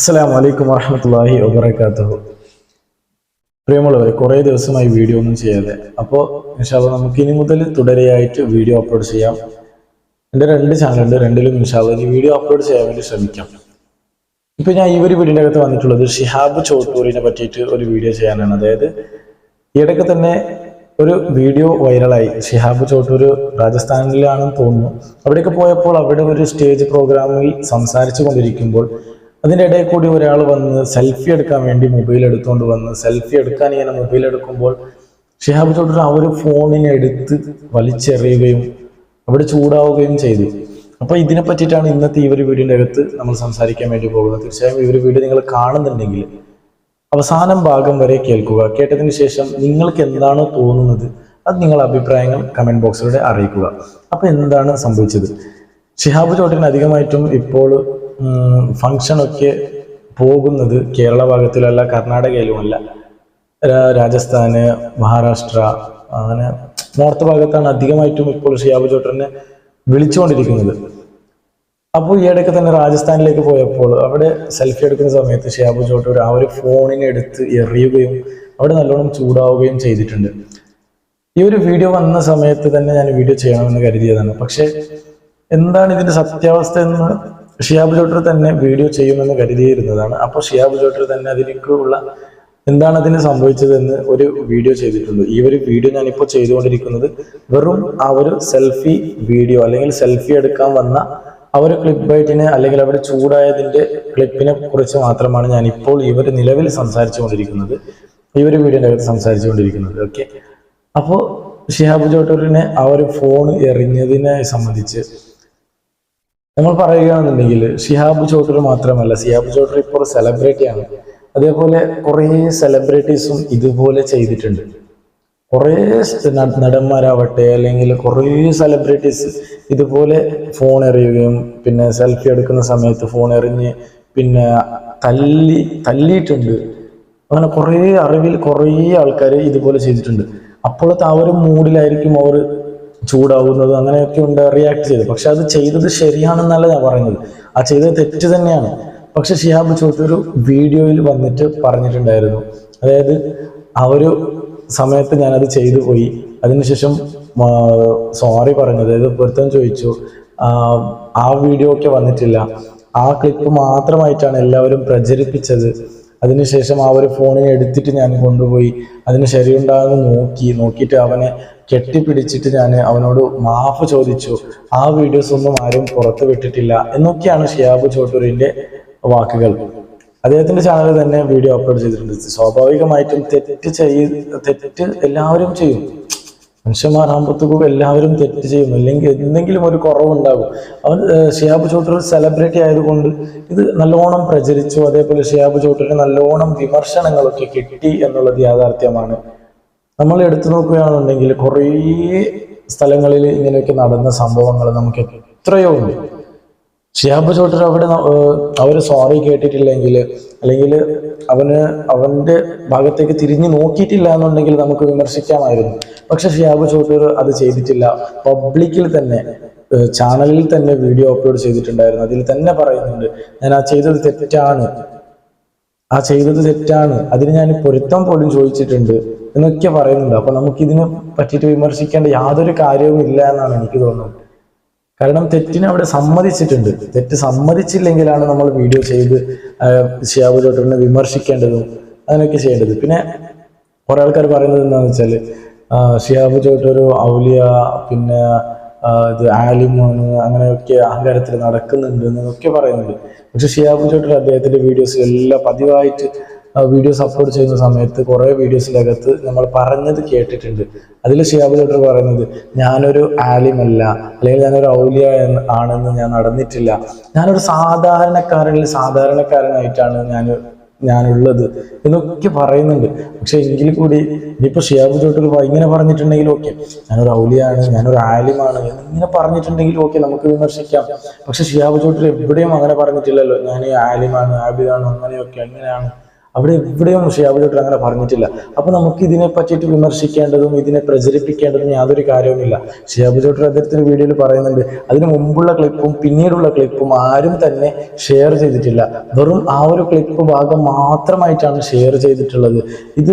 അസ്സലാം വലൈക്കും വാഹമത്തല്ലാഹി വബർക്കാത്തു പ്രിയമുള്ളവരെ കുറേ ദിവസമായി വീഡിയോ ഒന്നും ചെയ്യാതെ. അപ്പോൾ ഇൻഷാല്ല നമുക്ക് ഇനി മുതൽ തുടരെയായിട്ട് വീഡിയോ അപ്ലോഡ് ചെയ്യാം. എന്റെ രണ്ട് ചാനലുണ്ട് രണ്ടിലും ഇൻഷാല്ല ഇനി വീഡിയോ അപ്ലോഡ് ചെയ്യാൻ വേണ്ടി ശ്രമിക്കാം. ഇപ്പം ഞാൻ ഈ ഒരു വീടിന്റെ അകത്ത് വന്നിട്ടുള്ളത് ഷിഹാബ് ചോട്ടൂറിനെ പറ്റിയിട്ട് ഒരു വീഡിയോ ചെയ്യാനാണ്. അതായത് ഈയിടയ്ക്ക് തന്നെ ഒരു വീഡിയോ വൈറലായി. ഷിഹാബ് ചോട്ടൂർ രാജസ്ഥാനിലാണെന്ന് തോന്നുന്നു. അവിടേക്ക് പോയപ്പോൾ അവിടെ ഒരു സ്റ്റേജ് പ്രോഗ്രാമിൽ സംസാരിച്ചു കൊണ്ടിരിക്കുമ്പോൾ അതിന്റെ ഇടയിൽ കൂടി ഒരാൾ വന്ന് സെൽഫി എടുക്കാൻ വേണ്ടി മൊബൈൽ എടുത്തുകൊണ്ട് വന്ന് സെൽഫി എടുക്കാൻ ഇങ്ങനെ മൊബൈൽ എടുക്കുമ്പോൾ ഷിഹാബ് ചോട്ടർ ഒരു ഫോണിനെ എടുത്ത് വലിച്ചെറിയുകയും അവിടെ ചൂടാവുകയും ചെയ്തു. അപ്പൊ ഇതിനെ പറ്റിയിട്ടാണ് ഇന്നത്തെ ഈ ഒരു വീഡിയോന്റെ അകത്ത് നമ്മൾ സംസാരിക്കാൻ വേണ്ടി പോകുന്നത്. തീർച്ചയായും ഈ ഒരു വീഡിയോ നിങ്ങൾ കാണുന്നുണ്ടെങ്കിൽ അവസാനം ഭാഗം വരെ കേൾക്കുക. കേട്ടതിന് ശേഷം നിങ്ങൾക്ക് എന്താണോ തോന്നുന്നത് അത് നിങ്ങളുടെ അഭിപ്രായങ്ങൾ കമന്റ് ബോക്സിലൂടെ അറിയിക്കുക. അപ്പൊ എന്താണ് സംഭവിച്ചത്? ഷിഹാബ് ചോട്ടിന് അധികമായിട്ടും ഇപ്പോൾ ഫങ്ഷനൊക്കെ പോകുന്നത് കേരള ഭാഗത്തിലല്ല കർണാടകയിലുമല്ല. രാജസ്ഥാന് മഹാരാഷ്ട്ര അങ്ങനെ നോർത്ത് ഭാഗത്താണ് അധികമായിട്ടും ഇപ്പോൾ ഷിയാബ് ചോട്ടറിനെ വിളിച്ചുകൊണ്ടിരിക്കുന്നത്. അപ്പോൾ ഈയിടയ്ക്ക് തന്നെ രാജസ്ഥാനിലേക്ക് പോയപ്പോൾ അവിടെ സെൽഫി എടുക്കുന്ന സമയത്ത് ഷിയാബ് ചോട്ടൂർ ആ ഒരു ഫോണിനെ എടുത്ത് എറിയുകയും അവിടെ നല്ലോണം ചൂടാവുകയും ചെയ്തിട്ടുണ്ട്. ഈ ഒരു വീഡിയോ വന്ന സമയത്ത് തന്നെ ഞാൻ വീഡിയോ ചെയ്യണമെന്ന് കരുതിയതാണ്. പക്ഷെ എന്താണ് ഇതിന്റെ സത്യാവസ്ഥ എന്ന് ഷിയാബ് ജോട്ടർ തന്നെ വീഡിയോ ചെയ്യുമെന്ന് കരുതിയിരുന്നതാണ്. അപ്പോൾ ഷിയാബ് ജോട്ടർ തന്നെ അതിലേക്കുള്ള എന്താണ് അതിന് സംഭവിച്ചതെന്ന് ഒരു വീഡിയോ ചെയ്തിട്ടുണ്ട്. ഈ ഒരു വീഡിയോ ഞാനിപ്പോൾ ചെയ്തുകൊണ്ടിരിക്കുന്നത് വെറും ആ ഒരു സെൽഫി വീഡിയോ അല്ലെങ്കിൽ സെൽഫി എടുക്കാൻ വന്ന ആ ഒരു ക്ലിപ്പ് ബൈറ്റിനെ അല്ലെങ്കിൽ അവിടെ ചൂടായതിന്റെ ക്ലിപ്പിനെ കുറിച്ച് മാത്രമാണ് ഞാൻ ഇപ്പോൾ ഇവർ നിലവിൽ സംസാരിച്ചു കൊണ്ടിരിക്കുന്നത് ഈ ഒരു വീഡിയോ അകത്ത് സംസാരിച്ചു കൊണ്ടിരിക്കുന്നത് ഓക്കെ? അപ്പോൾ ഷിഹാബ് ചോട്ടൂരിനെ ആ ഒരു ഫോൺ എറിഞ്ഞതിനെ സംബന്ധിച്ച് നമ്മൾ പറയുകയാണെന്നുണ്ടെങ്കിൽ ഷിഹാബ് ചോദ്രി മാത്രമല്ല ഷിഹാബ് ചോദ്രി ഇപ്പോൾ സെലിബ്രിറ്റിയാണ് അതേപോലെ കുറേ സെലിബ്രിറ്റീസും ഇതുപോലെ ചെയ്തിട്ടുണ്ട്. കുറേ നടന്മാരാവട്ടെ അല്ലെങ്കിൽ കുറേ സെലിബ്രിറ്റീസ് ഇതുപോലെ ഫോൺ എറിയുകയും പിന്നെ സെൽഫി എടുക്കുന്ന സമയത്ത് ഫോൺ എറിഞ്ഞ് പിന്നെ തല്ലി തല്ലിയിട്ടുണ്ട്. അങ്ങനെ കുറേ അറിവിൽ കുറേ ആൾക്കാർ ഇതുപോലെ ചെയ്തിട്ടുണ്ട്. അപ്പോഴത്തെ ആ ഒരു മൂഡിലായിരിക്കും അവർ ചൂടാവുന്നത് അങ്ങനെയൊക്കെ ഉണ്ട് റിയാക്ട് ചെയ്ത്. പക്ഷെ അത് ചെയ്തത് ശരിയാണെന്നല്ല ഞാൻ പറയുന്നത്. ആ ചെയ്തത് തെറ്റ് തന്നെയാണ്. പക്ഷെ ഷിഹാബ് ചോദിച്ച ഒരു വീഡിയോയിൽ വന്നിട്ട് പറഞ്ഞിട്ടുണ്ടായിരുന്നു. അതായത് ആ ഒരു സമയത്ത് ഞാനത് ചെയ്തു പോയി. അതിനുശേഷം സോറി പറഞ്ഞു അതായത് പൊരുത്തം ചോദിച്ചു. ആ, ആ വീഡിയോ ഒക്കെ വന്നിട്ടില്ല. ആ ക്ലിപ്പ് മാത്രമായിട്ടാണ് എല്ലാവരും പ്രചരിപ്പിച്ചത്. അതിനുശേഷം ആ ഒരു ഫോണിനെ എടുത്തിട്ട് ഞാൻ കൊണ്ടുപോയി. അതിന് ശരിയുണ്ടാകുന്ന നോക്കി. നോക്കിയിട്ട് അവനെ കെട്ടിപ്പിടിച്ചിട്ട് ഞാൻ അവനോട് മാഫ് ചോദിച്ചു. ആ വീഡിയോസ് ഒന്നും ആരും പുറത്തു വിട്ടിട്ടില്ല എന്നൊക്കെയാണ് ഷിയാബ് ചോട്ടൂരിന്റെ വാക്കുകൾ. അദ്ദേഹത്തിന്റെ ചാനലിൽ തന്നെ വീഡിയോ അപ്ലോഡ് ചെയ്തിട്ടുണ്ട്. സ്വാഭാവികമായിട്ടും തെറ്റ് ചെയ്ത് തെറ്റ് എല്ലാവരും ചെയ്യും. മനുഷ്യന്മാരാകുമ്പോഴത്തേക്കും എല്ലാവരും തെറ്റ് ചെയ്യും. അല്ലെങ്കിൽ എന്തെങ്കിലും ഒരു കുറവുണ്ടാകും. അവൻ ഷിയാബ് ചോട്ടർ സെലിബ്രിറ്റി ആയതുകൊണ്ട് ഇത് നല്ലോണം പ്രചരിച്ചു. അതേപോലെ ഷിയാബ് ചോട്ടറിന് നല്ലോണം വിമർശനങ്ങളൊക്കെ കിട്ടി എന്നുള്ളത് യാഥാർത്ഥ്യമാണ്. നമ്മൾ എടുത്തു നോക്കുകയാണെന്നുണ്ടെങ്കിൽ കുറേ സ്ഥലങ്ങളിൽ ഇങ്ങനെയൊക്കെ നടന്ന സംഭവങ്ങൾ നമുക്ക് എത്രയോ ഉണ്ട്. ഷിയാബ് ചോട്ടർ അവിടെ അവർ സോറി കേട്ടിട്ടില്ലെങ്കിൽ അല്ലെങ്കിൽ അവന് അവന്റെ ഭാഗത്തേക്ക് തിരിഞ്ഞു നോക്കിയിട്ടില്ല എന്നുണ്ടെങ്കിൽ നമുക്ക് വിമർശിക്കാമായിരുന്നു. പക്ഷെ ഷിയാബ് ചോട്ടർ അത് ചെയ്തിട്ടില്ല. പബ്ലിക്കിൽ തന്നെ ചാനലിൽ തന്നെ വീഡിയോ അപ്ലോഡ് ചെയ്തിട്ടുണ്ടായിരുന്നു. അതിൽ തന്നെ പറയുന്നുണ്ട് ഞാൻ ആ ചെയ്തത് തെറ്റാണ്. ആ ചെയ്തത് തെറ്റാണ്. അതിന് ഞാൻ പൊരുത്തം പോലും ചോദിച്ചിട്ടുണ്ട്. എന്നൊക്കെ പറയുന്നുണ്ട്. അപ്പൊ നമുക്ക് ഇതിനെ പറ്റിയിട്ട് വിമർശിക്കേണ്ട യാതൊരു കാര്യവും ഇല്ല എന്നാണ് എനിക്ക് തോന്നുന്നത്. കാരണം തെറ്റിനെ അവിടെ സമ്മതിച്ചിട്ടുണ്ട്. തെറ്റ് സമ്മതിച്ചില്ലെങ്കിലാണ് നമ്മൾ വീഡിയോ ചെയ്ത് ഷിയാബ് ചോട്ടറിനെ വിമർശിക്കേണ്ടതും അതിനൊക്കെ ചെയ്യേണ്ടത്. പിന്നെ കുറെ ആൾക്കാർ പറയുന്നത് എന്താണെന്ന് വെച്ചാൽ ഷിയാബ് ചോട്ടൊരു ഔലിയ പിന്നെ ഇത് ആലിമോന് അങ്ങനെയൊക്കെ അഹങ്കാരത്തിൽ നടക്കുന്നുണ്ട് എന്നൊക്കെ പറയുന്നുണ്ട്. പക്ഷെ ഷിയാബ് ചോട്ടർ അദ്ദേഹത്തിന്റെ വീഡിയോസ് എല്ലാം പതിവായിട്ട് വീഡിയോസ് അപ്ലോഡ് ചെയ്യുന്ന സമയത്ത് കുറേ വീഡിയോസിലകത്ത് നമ്മൾ പറഞ്ഞത് കേട്ടിട്ടുണ്ട്. അതിൽ ഷിയാബ് ചോട്ടർ പറയുന്നത് ഞാനൊരു ആലിമല്ല അല്ലെങ്കിൽ ഞാനൊരു ഔലിയ ആണെന്ന് ഞാൻ നടന്നിട്ടില്ല. ഞാനൊരു സാധാരണക്കാരനിൽ സാധാരണക്കാരനായിട്ടാണ് ഞാൻ ഞാനുള്ളത്. എന്നൊക്കെ പറയുന്നുണ്ട്. പക്ഷെ എങ്കിൽ കൂടി ഇനിയിപ്പോ ഷിയാബ് ചോട്ടർ ഇങ്ങനെ പറഞ്ഞിട്ടുണ്ടെങ്കിൽ ഓക്കെ. ഞാനൊരു ഔലിയാണ് ഞാനൊരു ആലിമാണ് എന്നിങ്ങനെ പറഞ്ഞിട്ടുണ്ടെങ്കിൽ ഓക്കെ നമുക്ക് വിമർശിക്കാം. പക്ഷെ ഷിയാബ് ചോട്ടർ എവിടെയും അങ്ങനെ പറഞ്ഞിട്ടില്ലല്ലോ. ഞാൻ ആലിമാണ് ആബിദാണ് അങ്ങനെയൊക്കെ അങ്ങനെയാണ്. അവിടെ ഇവിടെയും ഷിയാബ് ചോട്ടർ അങ്ങനെ പറഞ്ഞിട്ടില്ല അപ്പൊ നമുക്ക് ഇതിനെ പറ്റിയിട്ട് വിമർശിക്കേണ്ടതും ഇതിനെ പ്രചരിപ്പിക്കേണ്ടതും യാതൊരു കാര്യവുമില്ല. ഷിയാബ് ചോട്ടർ അദ്ദേഹത്തിന്റെ വീഡിയോയിൽ പറയുന്നുണ്ട് അതിന് മുമ്പുള്ള ക്ലിപ്പും പിന്നീടുള്ള ക്ലിപ്പും ആരും തന്നെ ഷെയർ ചെയ്തിട്ടില്ല. വെറും ആ ഒരു ക്ലിപ്പ് ഭാഗം മാത്രമായിട്ടാണ് ഷെയർ ചെയ്തിട്ടുള്ളത്. ഇത്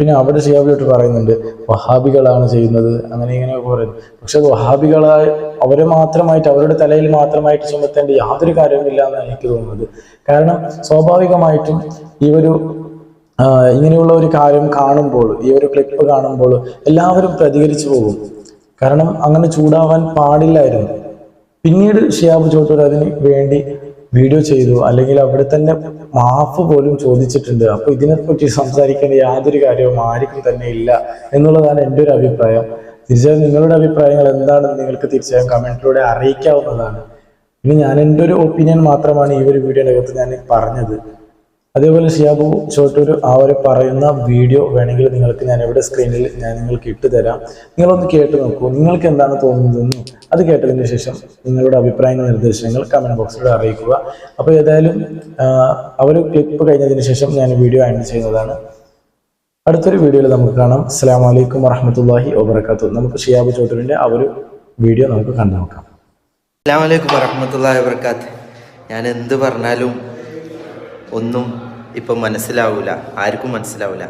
പിന്നെ അവിടെ ഷിയാബിലോട്ട് പറയുന്നുണ്ട് വഹാബികളാണ് ചെയ്യുന്നത് അങ്ങനെ ഇങ്ങനെയൊക്കെ പറയുന്നു. പക്ഷെ അത് വഹാബികളായി അവരെ മാത്രമായിട്ട് അവരുടെ തലയിൽ മാത്രമായിട്ട് ചുമത്തേണ്ട യാതൊരു കാര്യവുമില്ല എന്നാണ് എനിക്ക് തോന്നുന്നത്. കാരണം സ്വാഭാവികമായിട്ടും ഈ ഒരു ഇങ്ങനെയുള്ള ഒരു കാര്യം കാണുമ്പോൾ ഈ ഒരു ക്ലിപ്പ് കാണുമ്പോൾ എല്ലാവരും പ്രതികരിച്ചു പോകും. കാരണം അങ്ങനെ ചൂടാവാൻ പാടില്ലായിരുന്നു. പിന്നീട് ഷിയാബ് ചോട്ടൂർ അതിന് വേണ്ടി വീഡിയോ ചെയ്തു അല്ലെങ്കിൽ അവിടെ തന്നെ മാഫ് പോലും ചോദിച്ചിട്ടുണ്ട്. അപ്പൊ ഇതിനെപ്പറ്റി സംസാരിക്കേണ്ട യാതൊരു കാര്യവും ആർക്കും തന്നെ ഇല്ല എന്നുള്ളതാണ് എന്റെ ഒരു അഭിപ്രായം. തീർച്ചയായും നിങ്ങളുടെ അഭിപ്രായങ്ങൾ എന്താണെന്ന് നിങ്ങൾക്ക് തീർച്ചയായും കമന്റിലൂടെ അറിയിക്കാവുന്നതാണ്. ഇനി ഞാൻ എന്റെ ഒരു ഒപ്പീനിയൻ മാത്രമാണ് ഈ ഒരു വീഡിയോയുടെ അകത്ത് ഞാൻ പറഞ്ഞത്. അതേപോലെ ഷിയാബു ചോട്ടൂർ ആ ഒരു പറയുന്ന വീഡിയോ വേണമെങ്കിൽ നിങ്ങൾക്ക് ഞാൻ എവിടെ സ്ക്രീനിൽ ഞാൻ നിങ്ങൾക്ക് ഇട്ട് തരാം. നിങ്ങളൊന്ന് കേട്ട് നോക്കൂ. നിങ്ങൾക്ക് എന്താണ് തോന്നുന്നതെന്നും അത് കേട്ടതിന് ശേഷം നിങ്ങളുടെ അഭിപ്രായങ്ങൾ നിർദ്ദേശങ്ങൾ കമന്റ് ബോക്സിലൂടെ അറിയിക്കുക. അപ്പോൾ ഏതായാലും അവർ ക്ലിപ്പ് കഴിഞ്ഞതിന് ശേഷം ഞാൻ വീഡിയോ ആഡ് ചെയ്യുന്നതാണ്. അടുത്തൊരു വീഡിയോയിൽ നമുക്ക് കാണാം. അസ്സാം വലൈക്കും വറഹമത്തല്ലാഹി വബർക്കാത്തു നമുക്ക് ഷിയാബു ചോട്ടൂരിന്റെ ആ ഒരു വീഡിയോ നമുക്ക് കണ്ടു നോക്കാം അസ്സാമലൈക്കും വറഹമത്തല്ലാഹി വബർക്കാത്ത് ഞാൻ എന്ത് പറഞ്ഞാലും ഒന്നും ഇപ്പം മനസ്സിലാവില്ല ആർക്കും മനസ്സിലാവില്ല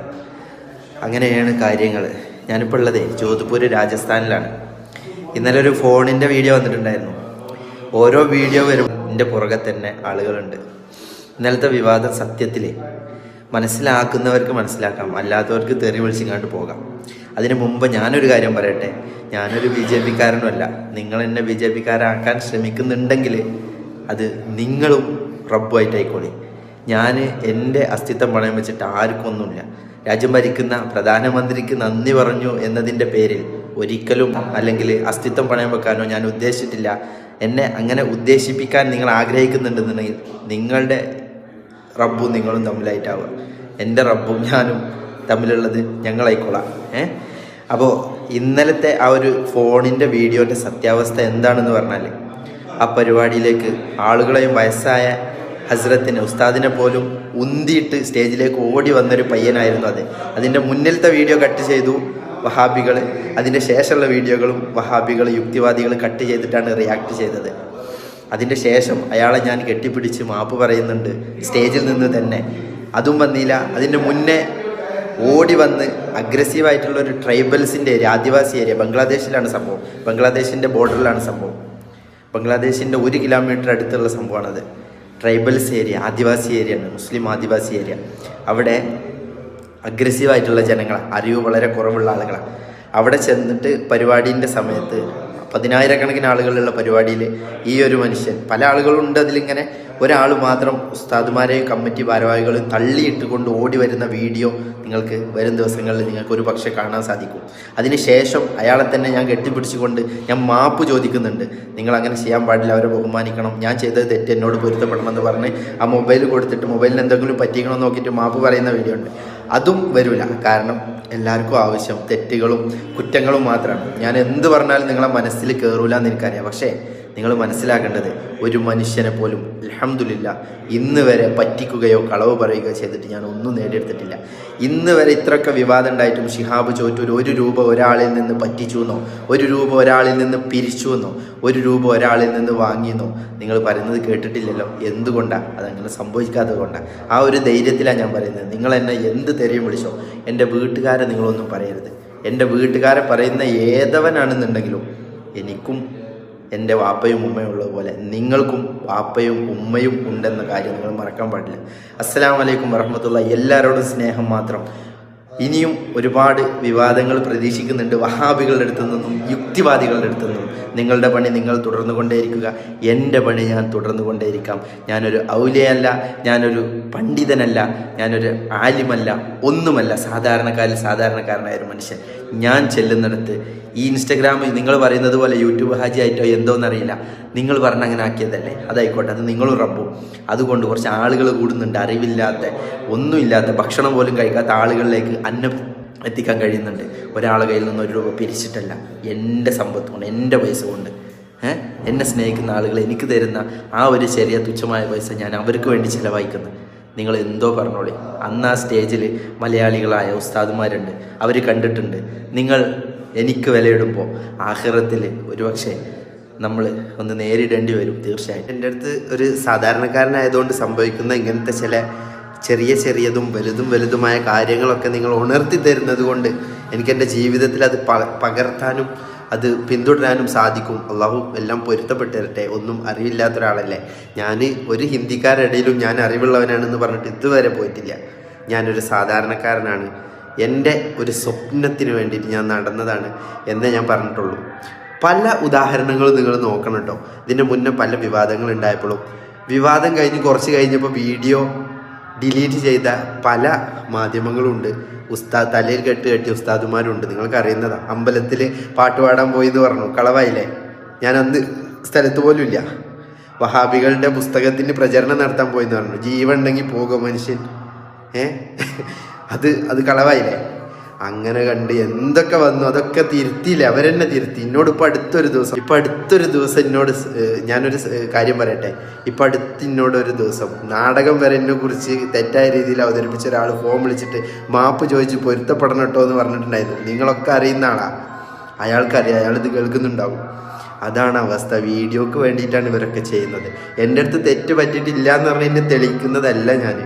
അങ്ങനെയാണ് കാര്യങ്ങൾ ഞാനിപ്പോൾ ഉള്ളത് ജോധ്പൂർ രാജസ്ഥാനിലാണ്. ഇന്നലെ ഒരു ഫോണിന്റെ വീഡിയോ വന്നിട്ടുണ്ടായിരുന്നു. ഓരോ വീഡിയോ വരും എന്റെ പുറകെ തന്നെ ആളുകളുണ്ട്. ഇന്നലത്തെ വിവാദം സത്യത്തിൽ മനസ്സിലാക്കുന്നവർക്ക് മനസ്സിലാക്കാം അല്ലാത്തവർക്ക് തെറി വിളിച്ചിങ്ങാണ്ട് പോകാം. അതിനു മുമ്പ് ഞാനൊരു കാര്യം പറയട്ടെ. ഞാനൊരു ബി ജെ പിക്കാരനുമല്ല നിങ്ങൾ എന്നെ ബി ജെ പിക്കാരാക്കാൻ ശ്രമിക്കുന്നുണ്ടെങ്കിൽ അത് നിങ്ങളും റബ്ബുമായിട്ടായിക്കോളി. ഞാൻ എന്റെ അസ്തിത്വം പണയം വെച്ചിട്ട് ആർക്കൊന്നുമില്ല. രാജ്യം ഭരിക്കുന്ന പ്രധാനമന്ത്രിക്ക് നന്ദി പറഞ്ഞു എന്നതിന്റെ പേരിൽ ഒരിക്കലും അല്ലെങ്കിൽ അസ്തിത്വം പണയം വെക്കാനോ ഞാൻ ഉദ്ദേശിച്ചിട്ടില്ല. എന്നെ അങ്ങനെ ഉദ്ദേശിപ്പിക്കാൻ നിങ്ങൾ ആഗ്രഹിക്കുന്നുണ്ടെന്നുണ്ടെങ്കിൽ നിങ്ങളുടെ റബ്ബും നിങ്ങളും തമ്മിലായിട്ടാവുക. എന്റെ റബ്ബും ഞാനും തമ്മിലുള്ളത് ഞങ്ങളായിക്കോളാം. ഏ? അപ്പോൾ ഇന്നലത്തെ ആ ഒരു ഫോണിന്റെ വീഡിയോന്റെ സത്യാവസ്ഥ എന്താണെന്ന് പറഞ്ഞാൽ ആ പരിപാടിയിലേക്ക് ആളുകളെയും വയസ്സായ ഹസ്രത്തിനെ ഉസ്താദിനെ പോലും ഉന്തിയിട്ട് സ്റ്റേജിലേക്ക് ഓടി വന്നൊരു പയ്യനായിരുന്നു അത്. അതിന്റെ മുന്നിലത്തെ വീഡിയോ കട്ട് ചെയ്തു വഹാബികൾ അതിന്റെ ശേഷമുള്ള വീഡിയോകളും വഹാബികൾ യുക്തിവാദികൾ കട്ട് ചെയ്തിട്ടാണ് റിയാക്ട് ചെയ്തത്. അതിന്റെ ശേഷം അയാളെ ഞാൻ കെട്ടിപ്പിടിച്ച് മാപ്പ് പറയുന്നുണ്ട് സ്റ്റേജിൽ നിന്ന് തന്നെ. അതും വന്നില്ല. അതിന്റെ മുന്നേ ഓടി വന്ന് അഗ്രസീവായിട്ടുള്ള ഒരു ട്രൈബൽസിന്റെ ഏരിയ ആദിവാസി ഏരിയ ബംഗ്ലാദേശിലാണ് സംഭവം. ബംഗ്ലാദേശിന്റെ ബോർഡറിലാണ് സംഭവം. ബംഗ്ലാദേശിന്റെ ഒരു കിലോമീറ്റർ അടുത്തുള്ള സംഭവമാണത്. ട്രൈബൽസ് ഏരിയ ആദിവാസി ഏരിയ ആണ് മുസ്ലിം ആദിവാസി ഏരിയ അവിടെ അഗ്രസീവായിട്ടുള്ള ജനങ്ങളാണ് അറിവ് വളരെ കുറവുള്ള ആളുകളാണ് അവിടെ ചെന്നിട്ട് പരിപാടീന്റെ സമയത്ത് പതിനായിരക്കണക്കിന് ആളുകളുള്ള പരിപാടിയിൽ ഈ ഒരു മനുഷ്യൻ. പല ആളുകളുണ്ട് അതിലിങ്ങനെ. ഒരാൾ മാത്രം ഉസ്താദുമാരെയും കമ്മിറ്റി ഭാരവാഹികളും തള്ളിയിട്ട് കൊണ്ട് ഓടി വരുന്ന വീഡിയോ നിങ്ങൾക്ക് വരും ദിവസങ്ങളിൽ നിങ്ങൾക്ക് ഒരു പക്ഷേ കാണാൻ സാധിക്കും. അതിനുശേഷം അയാളെ തന്നെ ഞാൻ കെട്ടിപ്പിടിച്ചുകൊണ്ട് ഞാൻ മാപ്പ് ചോദിക്കുന്നുണ്ട്. നിങ്ങൾ അങ്ങനെ ചെയ്യാൻ പാടില്ല അവരെ ബഹുമാനിക്കണം. ഞാൻ ചെയ്തത് തെറ്റ് എന്നോട് പൊരുത്തപ്പെടണമെന്ന് പറഞ്ഞ് ആ മൊബൈൽ കൊടുത്തിട്ട് മൊബൈലിന് എന്തെങ്കിലും പറ്റിക്കണമെന്ന് നോക്കിയിട്ട് മാപ്പ് പറയുന്ന വീഡിയോ ഉണ്ട്. അതും വരില്ല കാരണം എല്ലാവർക്കും ആവശ്യം. തെറ്റുകളും കുറ്റങ്ങളും മാത്രമാണ്. ഞാൻ എന്ത് പറഞ്ഞാലും നിങ്ങളെ മനസ്സിൽ കയറൂല എന്ന് എനിക്കറിയാം. പക്ഷേ നിങ്ങൾ മനസ്സിലാക്കേണ്ടത് ഒരു മനുഷ്യനെ പോലും അലഹമില്ല ഇന്ന് വരെ പറ്റിക്കുകയോ കളവ് പറയുകയോ ചെയ്തിട്ട് ഞാൻ ഒന്നും നേടിയെടുത്തിട്ടില്ല. ഇന്ന് വരെ ഇത്രയൊക്കെ വിവാദം ഉണ്ടായിട്ടും ഷിഹാബ് ചോറ്റൂർ ഒരു രൂപ ഒരാളിൽ നിന്ന് പറ്റിച്ചു എന്നോ ഒരു രൂപ ഒരാളിൽ നിന്ന് പിരിച്ചു എന്നോ ഒരു രൂപ ഒരാളിൽ നിന്ന് വാങ്ങിയെന്നോ നിങ്ങൾ പറയുന്നത് കേട്ടിട്ടില്ലല്ലോ. എന്തുകൊണ്ടാണ് അതങ്ങനെ സംഭവിക്കാത്തത് കൊണ്ടാണ് ആ ഒരു ധൈര്യത്തിലാണ് ഞാൻ പറയുന്നത്. നിങ്ങൾ എന്നെ എന്ത് തെരയും വിളിച്ചോ എന്റെ വീട്ടുകാരെ നിങ്ങളൊന്നും പറയരുത്. എന്റെ വീട്ടുകാരെ പറയുന്ന ഏതവനാണെന്നുണ്ടെങ്കിലും എനിക്കും എന്റെ വാപ്പയും ഉമ്മയും ഉള്ളതുപോലെ നിങ്ങൾക്കും വാപ്പയും ഉമ്മയും ഉണ്ടെന്ന കാര്യം നിങ്ങൾ മറക്കാൻ പാടില്ല. അസ്സലാം വലൈക്കും വറഹമത്തുള്ള എല്ലാവരോടും സ്നേഹം മാത്രം. ഇനിയും ഒരുപാട് വിവാദങ്ങൾ പ്രതീക്ഷിക്കുന്നുണ്ട്. വഹാബികളുടെ അടുത്തു നിന്നും യുക്തിവാദികളുടെ അടുത്തു നിന്നും. നിങ്ങളുടെ പണി നിങ്ങൾ തുടർന്നു കൊണ്ടേയിരിക്കുക. എന്റെ പണി ഞാൻ തുടർന്നു കൊണ്ടേയിരിക്കാം. ഞാനൊരു ഔലയല്ല ഞാനൊരു പണ്ഡിതനല്ല ഞാനൊരു ആലിമല്ല ഒന്നുമല്ല. സാധാരണക്കാരിൽ സാധാരണക്കാരനായ ഒരു മനുഷ്യൻ. ഞാൻ ചെല്ലുന്നിടത്ത് ഈ ഇൻസ്റ്റഗ്രാം നിങ്ങൾ പറയുന്നത് പോലെ യൂട്യൂബ് ഹാജി ആയിട്ടോ എന്തോന്നറിയില്ല. നിങ്ങൾ പറഞ്ഞ അങ്ങനെ ആക്കിയതല്ലേ അതായിക്കോട്ടെ അത് നിങ്ങളും റബ്ബും. അതുകൊണ്ട് കുറച്ച് ആളുകൾ കൂടുന്നുണ്ട് അറിവില്ലാത്ത ഒന്നുമില്ലാത്ത ഭക്ഷണം പോലും കഴിക്കാത്ത ആളുകളിലേക്ക് അന്നം എത്തിക്കാൻ കഴിയുന്നുണ്ട്. ഒരാളെ കയ്യിൽ നിന്ന് ഒരു രൂപ പിരിച്ചിട്ടല്ല. എന്റെ സമ്പത്ത് കൊണ്ട് എന്റെ പൈസ കൊണ്ട്. എന്നെ സ്നേഹിക്കുന്ന ആളുകൾ എനിക്ക് തരുന്ന ആ ഒരു ചെറിയ തുച്ഛമായ പൈസ ഞാൻ അവർക്ക് വേണ്ടി ചിലവഴിക്കുന്നു. നിങ്ങൾ എന്തോ പറഞ്ഞോളി. അന്ന് ആ സ്റ്റേജിൽ മലയാളികളായ ഉസ്താദുമാരുണ്ട്. അവർ കണ്ടിട്ടുണ്ട്. നിങ്ങൾ എനിക്ക് വിലയിടുമ്പോൾ ആഹ്റത്തിൽ ഒരുപക്ഷെ നമ്മൾ ഒന്ന് നേരിടേണ്ടി വരും തീർച്ചയായിട്ടും. എന്റെ അടുത്ത് ഒരു സാധാരണക്കാരനായതുകൊണ്ട് സംഭവിക്കുന്ന ഇങ്ങനത്തെ ചില ചെറിയ ചെറിയതും വലുതും വലുതുമായ കാര്യങ്ങളൊക്കെ നിങ്ങൾ ഉണർത്തി തരുന്നത് കൊണ്ട് എനിക്ക് എന്റെ ജീവിതത്തിൽ അത് പകർത്താനും അത് പിന്തുടരാനും സാധിക്കും. അള്ളാഹു എല്ലാം പൊരുത്തപ്പെട്ടിരട്ടെ. ഒന്നും അറിവില്ലാത്ത ഒരാളല്ലേ ഞാൻ ഒരു ഹിന്ദിക്കാരുടെ ഇടയിലും ഞാൻ അറിവുള്ളവനാണെന്ന് പറഞ്ഞിട്ട് ഇതുവരെ പോയിട്ടില്ല. ഞാനൊരു സാധാരണക്കാരനാണ്. എന്റെ ഒരു സ്വപ്നത്തിന് വേണ്ടിയിട്ട് ഞാൻ നടന്നതാണ് എന്നേ ഞാൻ പറഞ്ഞിട്ടുള്ളൂ. പല ഉദാഹരണങ്ങൾ നിങ്ങൾ നോക്കണം കേട്ടോ. ഇതിന്റെ മുന്നേ പല വിവാദങ്ങൾ ഉണ്ടായപ്പോഴും. വിവാദം കഴിഞ്ഞ് കുറച്ച് കഴിഞ്ഞപ്പോൾ വീഡിയോ ഡിലീറ്റ് ചെയ്ത പല മാധ്യമങ്ങളുണ്ട്. ഉസ്താദ് തലയിൽ കെട്ട് കെട്ടിയ ഉസ്താദുമാരുണ്ട്. നിങ്ങൾക്ക് അറിയുന്നതാണ് അമ്പലത്തിൽ പാട്ട് പാടാൻ പോയി എന്ന് പറഞ്ഞു. കളവായില്ലേ? ഞാൻ അന്ന് സ്ഥലത്ത് പോലും ഇല്ല. വഹാബികളുടെ പുസ്തകത്തിന്റെ പ്രചരണം നടത്താൻ പോയി എന്ന് പറഞ്ഞു. ജീവൻ ഉണ്ടെങ്കിൽ പോകും മനുഷ്യൻ. ഏ? അത് അത് കളവായില്ലേ? അങ്ങനെ കണ്ട് എന്തൊക്കെ വന്നു അതൊക്കെ തിരുത്തിയില്ല? അവരെന്നെ തിരുത്തി. എന്നോട് ഇപ്പൊ അടുത്തൊരു ദിവസം ഇപ്പൊ അടുത്തൊരു ദിവസം എന്നോട് ഞാനൊരു കാര്യം പറയട്ടെ. ഇപ്പൊ അടുത്ത് എന്നോട് ഒരു ദിവസം നാടകം വരെ എന്നെ കുറിച്ച് തെറ്റായ രീതിയിൽ അവതരിപ്പിച്ച ഒരാൾ ഫോം വിളിച്ചിട്ട് മാപ്പ് ചോദിച്ച് പൊരുത്തപ്പെടണം കേട്ടോ എന്ന് പറഞ്ഞിട്ടുണ്ടായിരുന്നു. നിങ്ങളൊക്കെ അറിയുന്ന ആളാ. അയാൾക്കറിയാം അയാളിത് കേൾക്കുന്നുണ്ടാവും. അതാണ് അവസ്ഥ. വീഡിയോക്ക് വേണ്ടിയിട്ടാണ് ഇവരൊക്കെ ചെയ്യുന്നത്. എന്റെ അടുത്ത് തെറ്റ് പറ്റിയിട്ടില്ല എന്ന് പറഞ്ഞ് എന്നെ തെളിയിക്കുന്നതല്ല ഞാൻ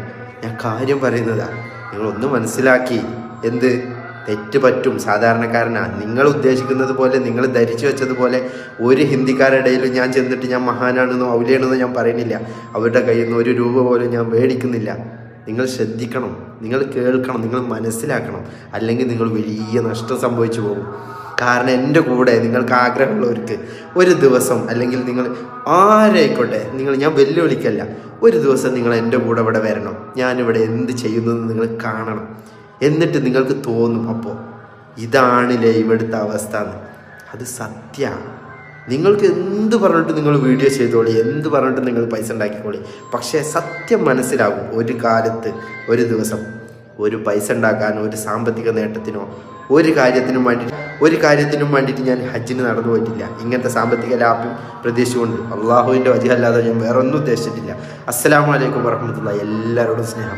ഞാൻ കാര്യം പറയുന്നതാ. നിങ്ങളൊന്ന് മനസ്സിലാക്കി. എന്ത്? തെറ്റ് പറ്റും. സാധാരണക്കാരനാ. നിങ്ങൾ ഉദ്ദേശിക്കുന്നത് പോലെ നിങ്ങൾ ധരിച്ചു വെച്ചതുപോലെ ഒരു ഹിന്ദിക്കാരുടെയിലും ഞാൻ ചെന്നിട്ട് ഞാൻ മഹാനാണെന്നോ ഔലിയാണെന്നോ ഞാൻ പറയുന്നില്ല. അവരുടെ കയ്യിൽ നിന്ന് ഒരു രൂപ പോലും ഞാൻ മേടിക്കുന്നില്ല. നിങ്ങൾ ശ്രദ്ധിക്കണം. നിങ്ങൾ കേൾക്കണം. നിങ്ങൾ മനസ്സിലാക്കണം. അല്ലെങ്കിൽ നിങ്ങൾ വലിയ നഷ്ടം സംഭവിച്ചു പോകും. കാരണം എന്റെ കൂടെ നിങ്ങൾക്ക് ആഗ്രഹമുള്ളവർക്ക് ഒരു ദിവസം അല്ലെങ്കിൽ നിങ്ങൾ ആരായിക്കോട്ടെ നിങ്ങൾ ഞാൻ വെല്ലുവിളിക്കല്ല ഒരു ദിവസം നിങ്ങൾ എന്റെ കൂടെ ഇവിടെ വരണം. ഞാനിവിടെ എന്ത് ചെയ്യുന്നതെന്ന് നിങ്ങൾ കാണണം. എന്നിട്ട് നിങ്ങൾക്ക് തോന്നും അപ്പോൾ ഇതാണില്ലേ ഇവിടുത്തെ അവസ്ഥ എന്ന്. അത് സത്യമാണ് നിങ്ങൾക്ക് എന്ത് പറഞ്ഞിട്ട് നിങ്ങൾ വീഡിയോ ചെയ്തോളി എന്ത് പറഞ്ഞിട്ട് നിങ്ങൾ പൈസ ഉണ്ടാക്കിക്കോളി. പക്ഷേ സത്യം മനസ്സിലാകും ഒരു കാലത്ത് ഒരു ദിവസം ഒരു പൈസ ഉണ്ടാക്കാനോ ഒരു സാമ്പത്തിക നേട്ടത്തിനോ ഒരു കാര്യത്തിനും വേണ്ടിയിട്ട് ഒരു കാര്യത്തിനും വേണ്ടിയിട്ട് ഞാൻ ഹജ്ജിന് നടന്നു പോയിട്ടില്ല. ഇങ്ങനത്തെ സാമ്പത്തിക ലാഭം പ്രതീക്ഷിച്ചുകൊണ്ട് അള്ളാഹുവിന്റെ വജഹല്ലാതെ ഞാൻ വേറൊന്നും ഉദ്ദേശിച്ചിട്ടില്ല. അസ്സലാമു അലൈക്കും വറഹമത്തുള്ള എല്ലാവരോടും സ്നേഹം.